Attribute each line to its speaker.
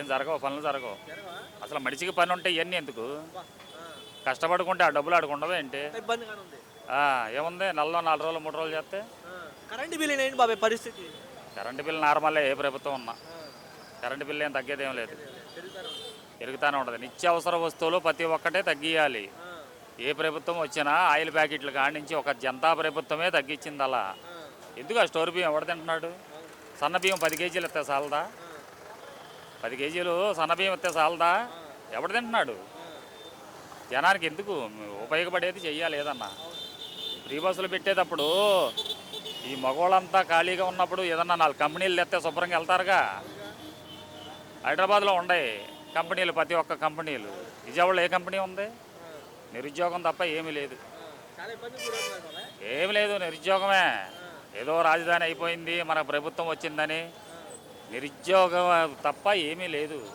Speaker 1: ఏం జరగవు పనులు జరగవు? అసలు మనిషికి పని ఉంటే ఇవన్నీ ఎందుకు. కష్టపడుకుంటే ఆ డబ్బులు ఆడుకుండవు ఏంటి? ఏముంది? నెలలో నాలుగు రోజులు మూడు రోజులు చేస్తే.
Speaker 2: కరెంటు బిల్లు ఏంటి బాబాయ్ పరిస్థితి.
Speaker 1: కరెంటు బిల్లు నార్మలే ఏ ప్రభుత్వం ఉన్నా. కరెంటు బిల్లు ఏం తగ్గేదేం లేదు.
Speaker 2: పెరుగుతానే
Speaker 1: ఉంటుంది. నిత్యావసర వస్తువులు ప్రతి ఒక్కటే తగ్గియాలి. ఏ ప్రభుత్వం వచ్చినా ఆయిల్ ప్యాకెట్లు కాడి నుంచి ఒక జనతా ప్రభుత్వమే తగ్గించింది అలా. ఎందుకు ఆ స్టోర్ బియ్యం ఎవడు తింటున్నాడు? సన్న బియ్యం పది కేజీలు ఇస్తే చాలదా? పది కేజీలు సన్నబియ్యం వస్తే చాలదా? ఎవడు తింటున్నాడు? జనానికి ఎందుకు? ఉపయోగపడేది చెయ్యాలి ఏదన్నా. ఫ్రీ బస్సులు పెట్టేటప్పుడు ఈ మగవాళ్ళంతా ఖాళీగా ఉన్నప్పుడు ఏదన్నా నాలుగు కంపెనీలు తెస్తే శుభ్రంగా వెళ్తారుగా. హైదరాబాద్లో ఉన్నాయి కంపెనీలు ప్రతి ఒక్క కంపెనీలు. విజయవాడలో ఏ కంపెనీ ఉంది? నిరుద్యోగం తప్ప ఏమీ లేదు. ఏమి లేదు నిరుద్యోగమే. ఏదో రాజధాని అయిపోయింది మన ప్రభుత్వం వచ్చిందని నిరుద్యోగం తప్ప ఏమీ లేదు.